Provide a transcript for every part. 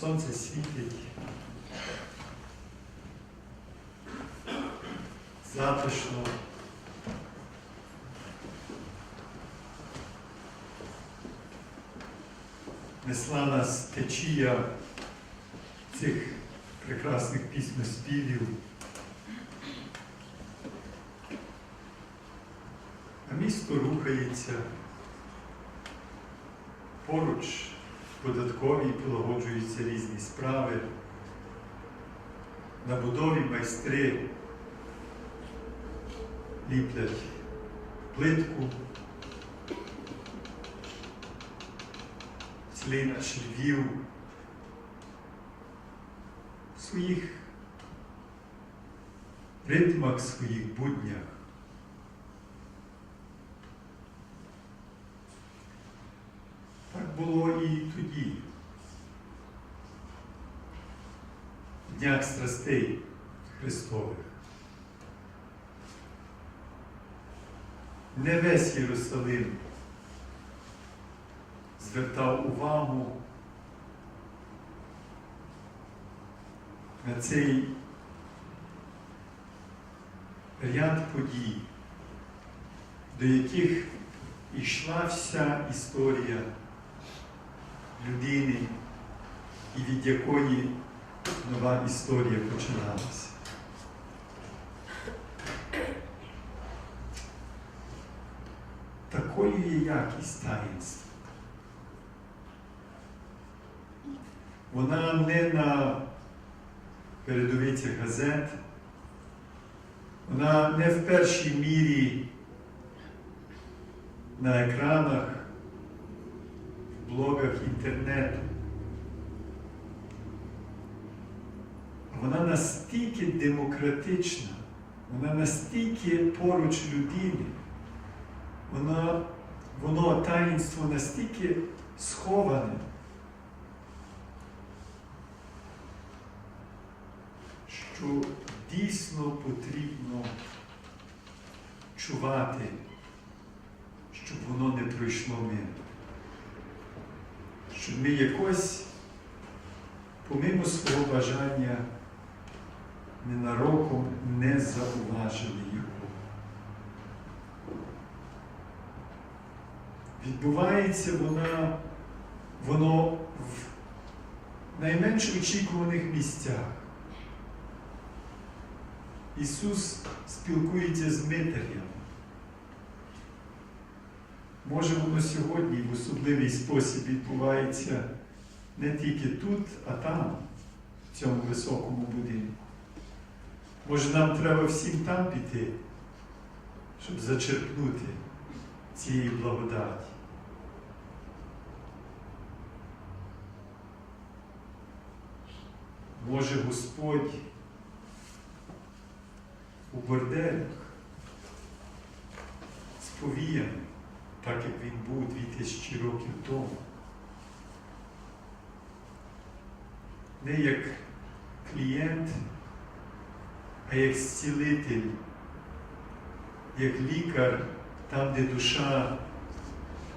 сонце світить. Затишно. Несла нас течія цих прекрасних піснеспівів. А місто рухається. Поруч податкові полагоджуються різні справи. На будові майстри ліплять плитку. Цілий наш Львів в своїх ритмах, своїх буднях. Так було і тоді. В Днях страстей Христових. Не весь Єрусалим звертав увагу на цей ряд подій, до яких йшла вся історія людини і від якої нова історія починалася. Такою є якість таїнства. Вона не на передовицях газет, вона не в першій мірі на екранах, блогах інтернету. Вона настільки демократична, вона настільки поруч людини, вона, воно таїнство настільки сховане, що дійсно потрібно чувати, щоб воно не пройшло мимо. Щоб ми якось, помимо свого бажання, ненароком не зауважили його. Відбувається вона, воно в найменш очікуваних місцях. Ісус спілкується з Митар'ям. Може, воно сьогодні в особливий спосіб відбувається не тільки тут, а там, в цьому високому будинку. Може, нам треба всім там піти, щоб зачерпнути цієї благодаті. Може, Господь у борделях сповіяний, так як він був 2000 років тому. Не як клієнт, а як зцілитель, як лікар там, де душа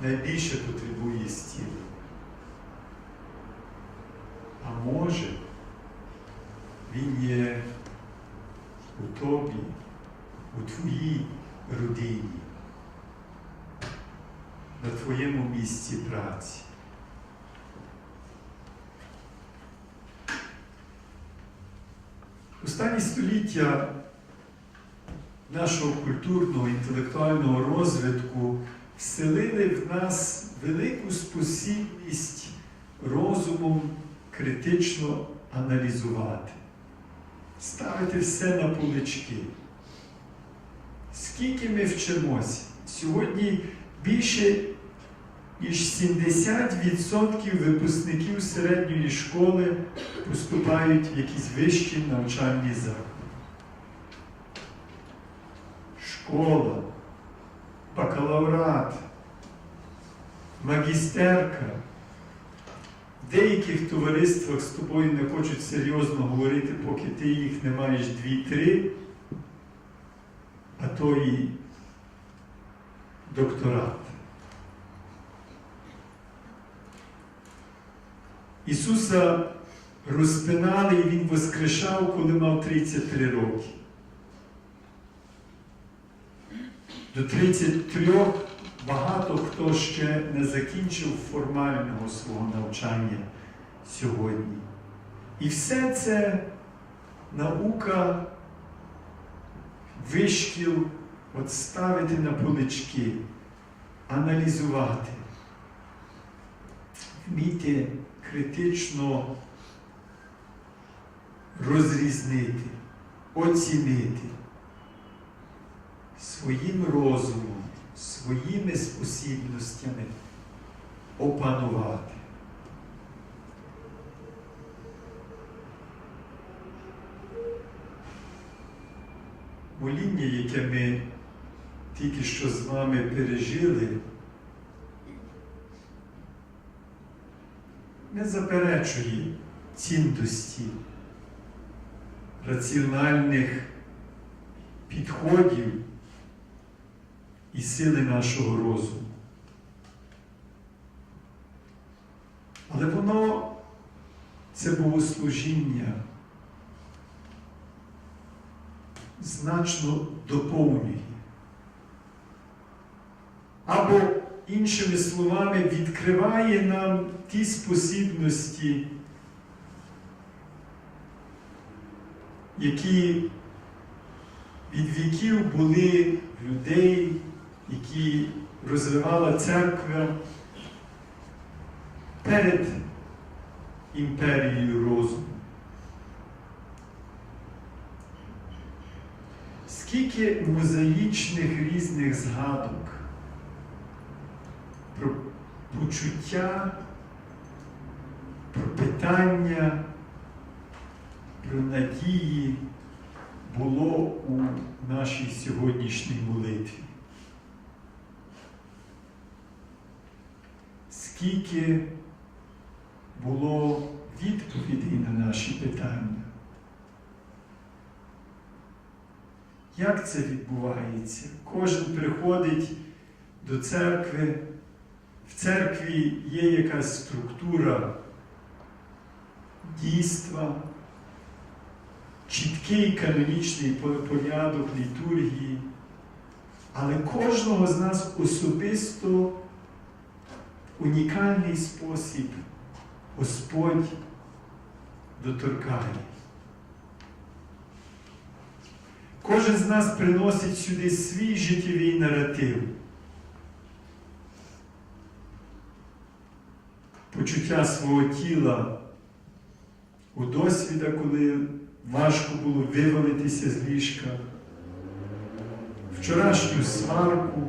найбільше потребує зцілення. А може, він є у тобі, у твоїй родині, на твоєму місці праці. Останні століття нашого культурного, інтелектуального розвитку вселили в нас велику спосібність розумом критично аналізувати, ставити все на полички. Скільки ми вчимося? Сьогодні більше ніж 70% випускників середньої школи поступають в якісь вищі навчальні заклади. Школа, бакалаврат, магістерка. В деяких товариствах з тобою не хочуть серйозно говорити, поки ти їх не маєш дві-три, а то і докторат. Ісуса розпинали, і він воскрешав, коли мав 33 роки. До 33 багато хто ще не закінчив формального свого навчання сьогодні. І все це наука, вишкіл от ставити на полички, аналізувати, вміти критично розрізнити, оцінити своїм розумом, своїми спосібностями опанувати. Моління, яке ми тільки що з вами пережили, не заперечує цінності раціональних підходів і сили нашого розуму. Але воно це богослужіння значно доповнює. Іншими словами, відкриває нам ті спосібності, які від віків були людей, які розвивала церква перед імперією розуму. Скільки мозаїчних різних згадок почуття, про питання, про надії було у нашій сьогоднішній молитві. Скільки було відповідей на наші питання? Як це відбувається? Кожен приходить до церкви, в церкві є якась структура дійства, чіткий канонічний порядок літургії, але кожного з нас особисто унікальний спосіб Господь доторкає. Кожен з нас приносить сюди свій життєвий наратив. Почуття свого тіла у досвіда, коли важко було вивалитися з ліжка, вчорашню сварку,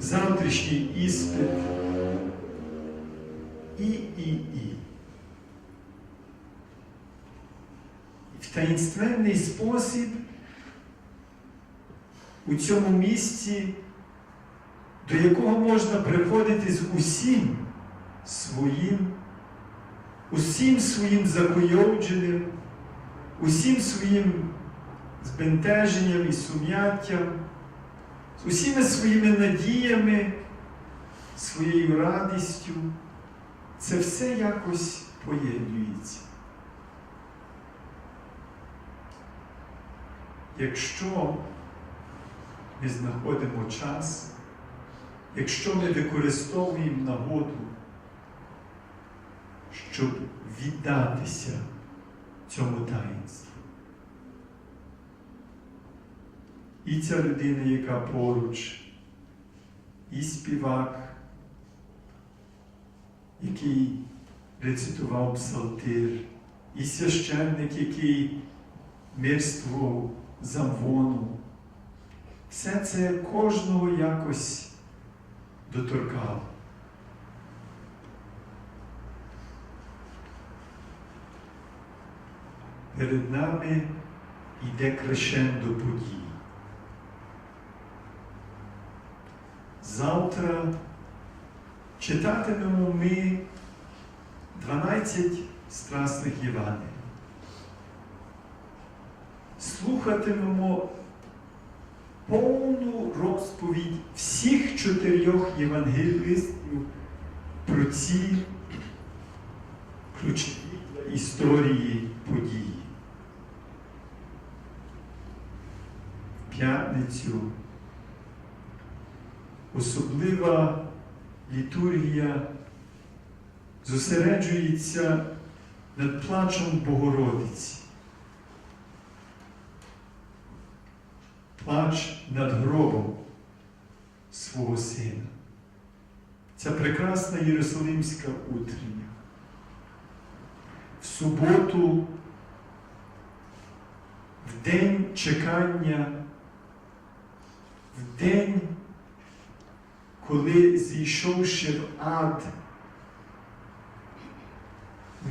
завтрашній іспит і, і, і. В таїнственний спосіб у цьому місці, до якого можна приходити з усім своїм, усім своїм закойовдженим, усім своїм збентеженням і сум'яттям, з усіма своїми надіями, своєю радістю, це все якось поєднується. Якщо ми знаходимо час, якщо ми використовуємо нагоду, щоб віддатися цьому таїнству. І ця людина, яка поруч, і співак, який рецитував псалтир, і священник, який мирствував замвону. Все це кожного якось доторкало. Перед нами йде крешендо подій. Завтра читатимемо ми 12 страсних Євангелій. Слухатимемо повну розповідь всіх чотирьох євангелістів про ці ключові історії події. В п'ятницю особлива літургія зосереджується над плачем Богородиці. Плач над гробом свого сина. Ця прекрасна Єрусалимська утрення. В суботу, в день чекання, день, коли зійшовши в ад,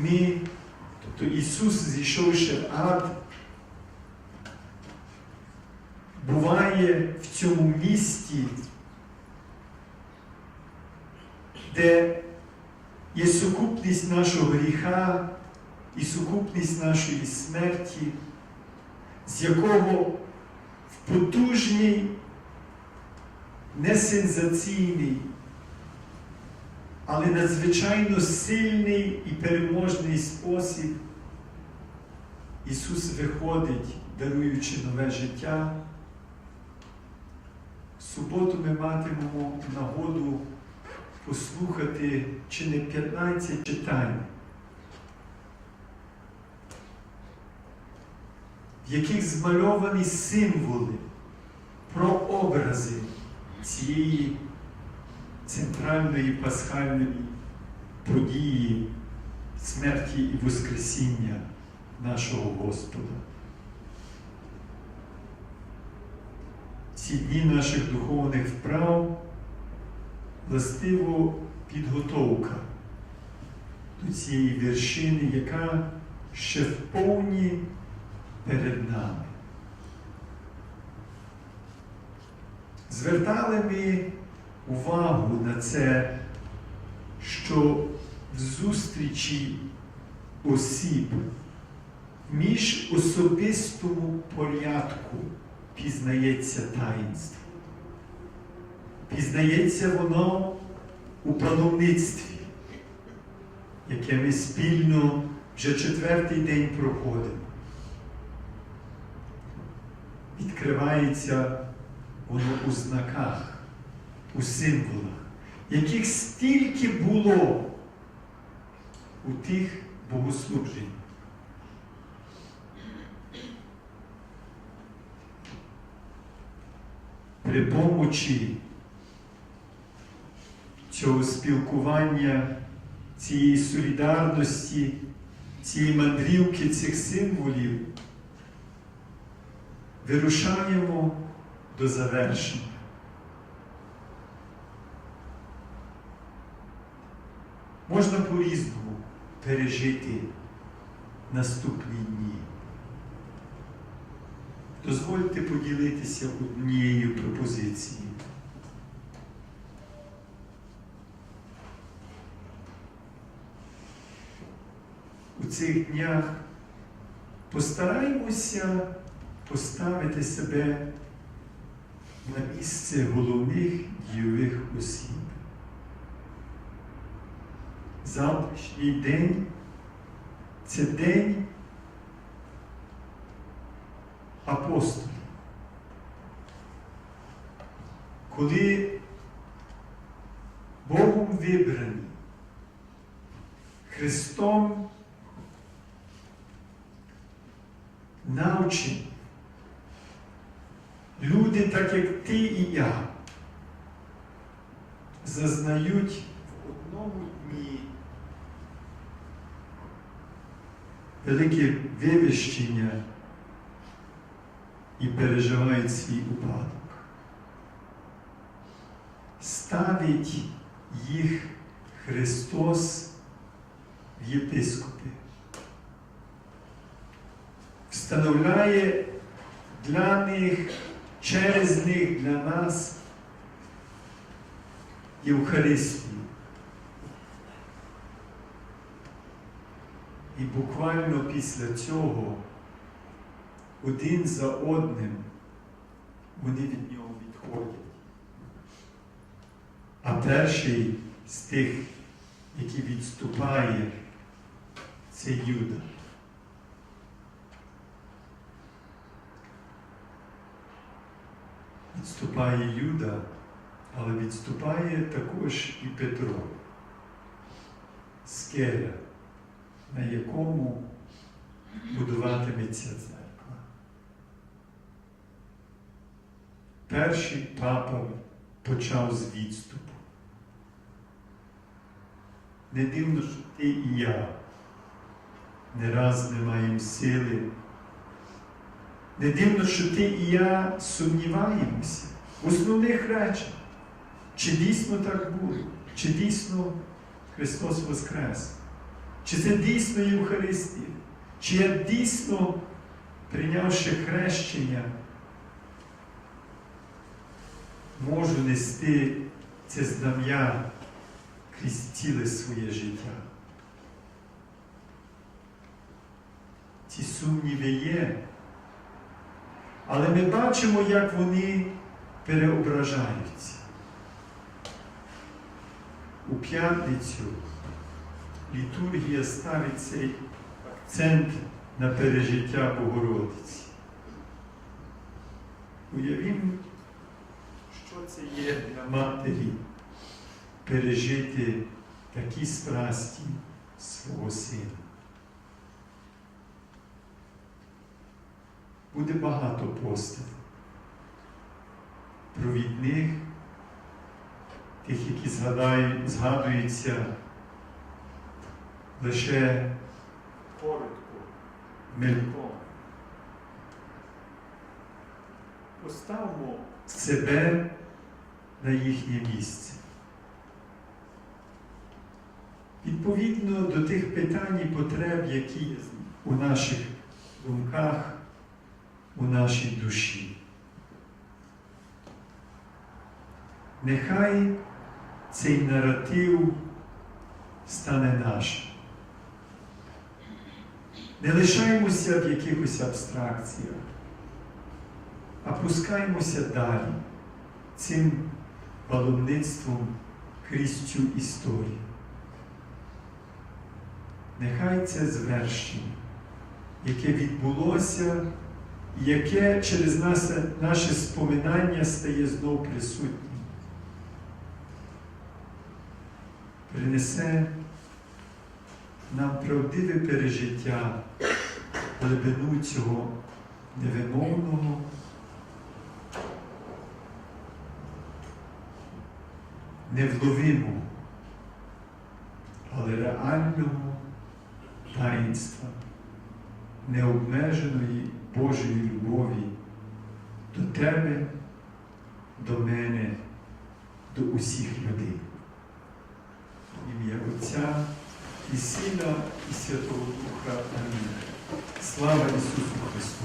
ми, тобто Ісус, зійшовши в ад, буває в цьому місті, де є сукупність нашого гріха і сукупність нашої смерті, з якого в потужній, несенсаційний, але надзвичайно сильний і переможний спосіб Ісус виходить, даруючи нове життя. В суботу ми матимемо нагоду послухати чи не 15 читань, в яких змальовані символи, прообрази цієї центральної пасхальної події смерті і Воскресіння нашого Господа. Ці дні наших духовних вправ властиво підготовка до цієї вершини, яка ще вповні перед нами. Звертали ми увагу на це, що в зустрічі осіб в міжособистому порядку пізнається таїнство. Пізнається воно у пановництві, яке ми спільно вже четвертий день проходимо. Відкривається воно у знаках, у символах, яких стільки було у тих богослужень. При помочі цього спілкування, цієї солідарності, цієї мандрівки цих символів вирушаємо до завершення. Можна по-різному пережити наступні дні. Дозвольте поділитися однією пропозицією. У цих днях постараємося поставити себе на місце головних дійових осіб. Завтрашній день це день апостолів. Коли Богом вибрані, Христом навчені, люди, так як ти і я, зазнають в одному дні велике вивищення і переживають свій упадок. Ставить їх Христос в єпископи. Встановляє для них, через них, для нас Євхаристію. І буквально після цього один за одним вони від нього відходять. А перший з тих, який відступає, це Юда. Відступає Юда, але відступає також і Петро, скеля, на якому будуватиметься церква. Перший папа почав з відступу. Не дивно, що ти і я не раз не маємо сили. Не дивно, що ти і я сумніваємося в основних речах. Чи дійсно так було? Чи дійсно Христос Воскрес? Чи це дійсно Євхаристія? Чи я дійсно, прийнявши хрещення, можу нести це знам'я крізь ціле своє життя? Ці сумніви є. Але ми бачимо, як вони переображаються. У п'ятницю літургія ставить цей акцент на пережиття Богородиці. Уявімо, що це є для матері пережити такі страсті свого сина. Буде багато постав провідних, тих, які згадають, згадуються лише коротко, мельком. Поставмо себе на їхнє місце. Відповідно до тих питань і потреб, які у наших думках, у нашій душі. Нехай цей наратив стане нашим. Не лишаємося в якихось абстракціях, а пускаємося далі цим паломництвом крізь історію. Нехай це звершення, яке відбулося, яке через нас, наше споминання стає знов присутнім. Принесе нам правдиве пережиття глибину цього невимовного, невловимого, але реального таїнства, необмеженої Божої любові до тебе, до мене, до усіх людей. Ім'я Отця і Сина, і Святого Духа. Амінь. Слава Ісусу Христу!